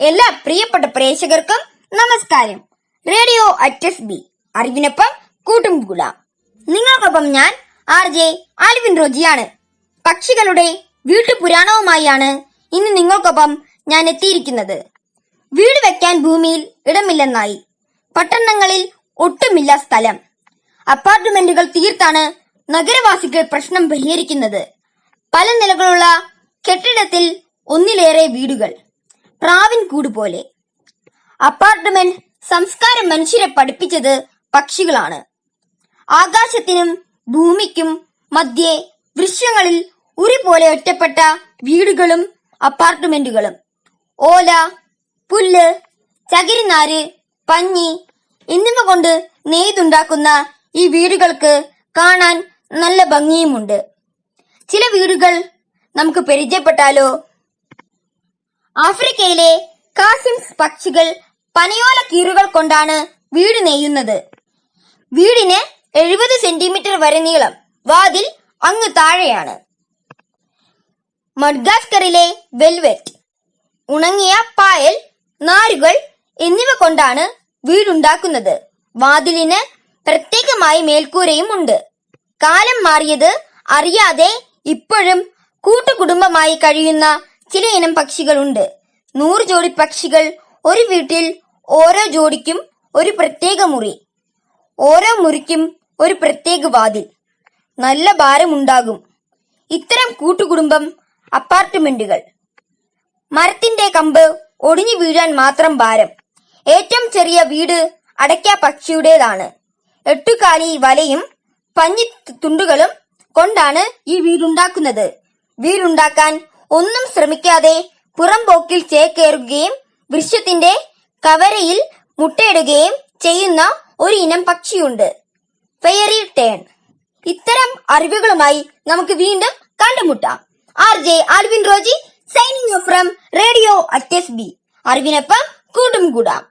എല്ലാ പ്രിയപ്പെട്ട പ്രേക്ഷകർക്കും നമസ്കാരം. Radio at S B. അറിവിനൊപ്പം കൂട്ടും കൂടാം നിങ്ങൾക്കൊപ്പം ഞാൻ ആർ ജെ ആൽവിൻ റോജിയാണ്. പക്ഷികളുടെ വീട്ടുപുരാണവുമായാണ് ഇന്ന് നിങ്ങൾക്കൊപ്പം ഞാൻ എത്തിയിരിക്കുന്നത്. വീട് വെക്കാൻ ഭൂമിയിൽ ഇടമില്ലെന്നായി. പട്ടണങ്ങളിൽ ഒട്ടുമില്ല സ്ഥലം. അപ്പാർട്ട്മെന്റുകൾ തീർത്താണ് നഗരവാസികൾ പ്രശ്നം പരിഹരിക്കുന്നത്. പല നിലകളുള്ള കെട്ടിടത്തിൽ ഒന്നിലേറെ വീടുകൾ. പ്രാവിൻ കൂട് പോലെ. അപ്പാർട്ട്മെന്റ് സംസ്കാരം മനുഷ്യരെ പഠിപ്പിച്ചത് പക്ഷികളാണ്. ആകാശത്തിനും ഭൂമിക്കും മധ്യേ വൃക്ഷങ്ങളിൽ ഉരുപോലെ ഒറ്റപ്പെട്ട വീടുകളും അപ്പാർട്ട്മെന്റുകളും. ഓല പുല്ല് ചകിരിനാര് പഞ്ഞി എന്നിവ കൊണ്ട് നെയ്തുണ്ടാക്കുന്ന ഈ വീടുകൾക്ക് കാണാൻ നല്ല ഭംഗിയുമുണ്ട്. ചില വീടുകൾ നമുക്ക് പരിചയപ്പെട്ടാലോ ആഫ്രിക്കയിലെ കാസിംസ് പക്ഷികൾ പനയോല കീറുകൾ കൊണ്ടാണ് വീട് നെയ്യുന്നത്. വീടിന് എഴുപത് സെന്റിമീറ്റർ വരെ നീളം വാതിൽ അങ്ങ് താഴെയാണ്. മഡ്ഗാസ്കറിലെ വെൽവെറ്റ് ഉണങ്ങിയ പായൽ നാരുകൾ എന്നിവ കൊണ്ടാണ് വീടുണ്ടാക്കുന്നത്. വാതിലിന് പ്രത്യേകമായി മേൽക്കൂരയും ഉണ്ട്. കാലം മാറിയത് അറിയാതെ ഇപ്പോഴും കൂട്ടുകുടുംബമായി കഴിയുന്ന ചില ഇനം പക്ഷികളുണ്ട്. നൂറ് ജോഡി പക്ഷികൾ ഒരു വീട്ടിൽ ഓരോ ജോഡിക്കും ഒരു പ്രത്യേക മുറി. ഓരോ മുറിക്കും ഒരു പ്രത്യേക വാതിൽ. നല്ല ഭാരമുണ്ടാകും. ഇത്തരം കൂട്ടുകുടുംബം അപ്പാർട്ട്മെന്റുകൾ. മരത്തിന്റെ കമ്പ് ഒടിഞ്ഞു വീഴാൻ മാത്രം ഭാരം. ഏറ്റവും ചെറിയ വീട് അടയ്ക്ക പക്ഷിയുടേതാണ്. എട്ടുകാലി വലയും പഞ്ഞി തുണ്ടുകളും കൊണ്ടാണ് ഈ വീടുണ്ടാക്കുന്നത്. വീടുണ്ടാക്കാൻ ഒന്നും ശ്രമിക്കാതെ പുറംപോക്കിൽ ചേക്കേറുകയും വൃക്ഷത്തിന്റെ കവരയിൽ മുട്ടയിടുകയും ചെയ്യുന്ന ഒരു ഇനം പക്ഷിയുണ്ട്. ഫെയറി ടേൺ ഇത്തരം അറിവുകളുമായി നമുക്ക് വീണ്ടും കണ്ടുമുട്ടാം. R J Alvin Roji signing from radio at S B അറിവിനൊപ്പം കൂട്ടും കൂടാം.